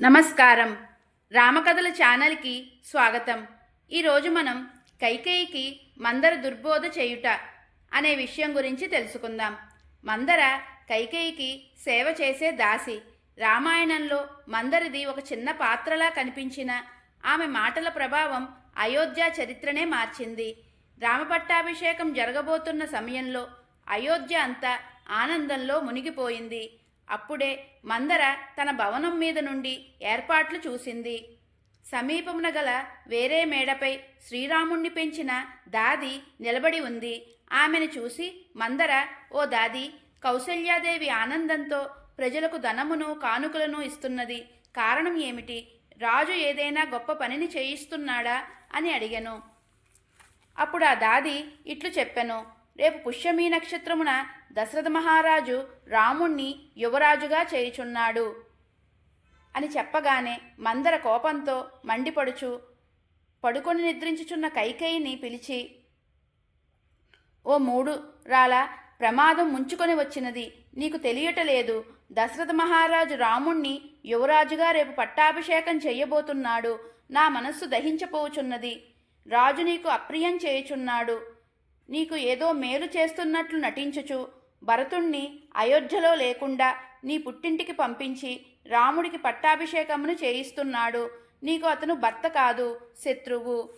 నమస్కారం. రామకథల ఛానల్కి స్వాగతం. ఈరోజు మనం కైకేయికి మందర దుర్బోధ చేయుట అనే విషయం గురించి తెలుసుకుందాం. మందర కైకేయికి సేవ చేసే దాసి రామాయణంలో మందరిది ఒక చిన్న పాత్రలా కనిపించిన ఆమె మాటల ప్రభావం అయోధ్య చరిత్రనే మార్చింది. రామపట్టాభిషేకం జరగబోతున్న సమయంలో అయోధ్య అంతా ఆనందంలో మునిగిపోయింది. అప్పుడే మందర తన భవనం మీద నుండి ఏర్పాట్లు చూసింది. సమీపమున గల వేరే మేడపై శ్రీరాముణ్ణి పెంచిన దాది నిలబడి ఉంది. ఆమెను చూసి మందర ఓ దాది కౌశల్యాదేవి ఆనందంతో ప్రజలకు ధనమును కానుకలను ఇస్తున్నది. కారణం ఏమిటి? రాజు ఏదైనా గొప్ప పనిని చేయిస్తున్నాడా? అని అడిగాను. అప్పుడు ఆ దాది ఇట్లు చెప్పాను. రేపు పుష్యమీ నక్షత్రమున దశరథ మహారాజు రాముణ్ణి యువరాజుగా చేయుచున్నాడు. అని చెప్పగానే మందర కోపంతో మండిపడుచు పడుకొని నిద్రించుచున్న కైకేయిని పిలిచి ఓ మూడు రాల ప్రమాదం ముంచుకొని వచ్చినది నీకు తెలియటలేదు. దశరథ మహారాజు రాముణ్ణి యువరాజుగా రేపు పట్టాభిషేకం చెయ్యబోతున్నాడు నా మనస్సు దహించపోచున్నది. రాజు నీకు అప్రియం చేయుచున్నాడు. నీకు ఏదో మేలు చేస్తున్నట్లు నటించుచు భరతుణ్ణి అయోధ్యలో లేకుండా నీ పుట్టింటికి పంపించి రాముడికి పట్టాభిషేకమును చేయిస్తున్నాడు. నీకు అతను భర్త కాదు శత్రువు.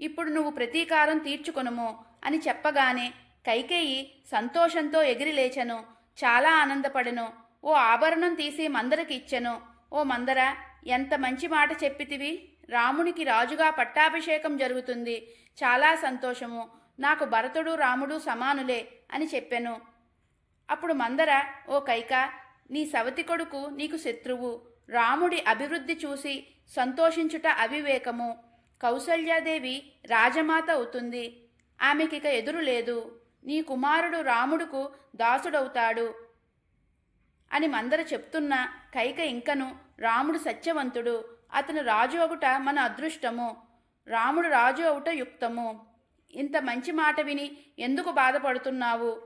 ఇప్పుడు నువ్వు ప్రతీకారం తీర్చుకొనుము అని చెప్పగానే కైకేయి సంతోషంతో ఎగిరి లేచెను. చాలా ఆనందపడెను. ఓ ఆభరణం తీసి మందరకి ఇచ్చెను. ఓ మందర ఎంత మంచి మాట చెప్పితివి? రామునికి రాజుగా పట్టాభిషేకం జరుగుతుంది. చాలా సంతోషము. నాకు భరతుడు రాముడు సమానులే అని చెప్పెను. అప్పుడు మందర ఓ కైక నీ సవతి కొడుకు నీకు శత్రువు. రాముడి అభివృద్ధి చూసి సంతోషించుట అవివేకము. కౌసల్యాదేవి రాజమాత అవుతుంది. ఆమెకిక ఎదురు లేదు. నీ కుమారుడు రాముడుకు దాసుడవుతాడు. అని మందర చెప్తున్న కైక ఇంకను రాముడు సత్యవంతుడు. అతను రాజు అగుట మన అదృష్టము. రాముడు రాజు అవుట యుక్తము. ఇంత మంచి మాట విని ఎందుకు బాధపడుతున్నావు?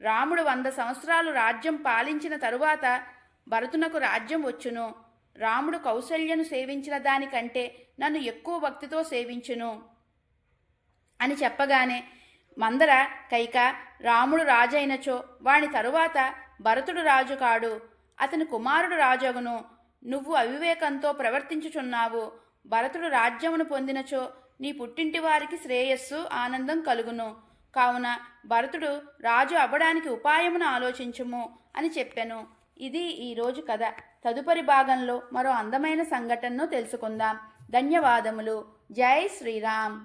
రాముడు వంద సంవత్సరాలు రాజ్యం పాలించిన తరువాత భరతునకు రాజ్యం వచ్చును. రాముడు కౌశల్యను సేవించిన దానికంటే నన్ను ఎక్కువ భక్తితో సేవించును. అని చెప్పగానే మందర కైక రాముడు రాజైనచో వాని తరువాత భరతుడు రాజు కాడు. అతని కుమారుడు రాజగును. నువ్వు అవివేకంతో ప్రవర్తించుచున్నావు. భరతుడు రాజ్యమును పొందినచో నీ పుట్టింటి వారికి శ్రేయస్సు ఆనందం కలుగును. కావున భరతుడు రాజు అవ్వడానికి ఉపాయమును ఆలోచించుము అని చెప్పాను. ఇది ఈరోజు కథ. తదుపరి భాగంలో మరో అందమైన సంఘటనను తెలుసుకుందాం. ధన్యవాదములు. జై శ్రీరామ్.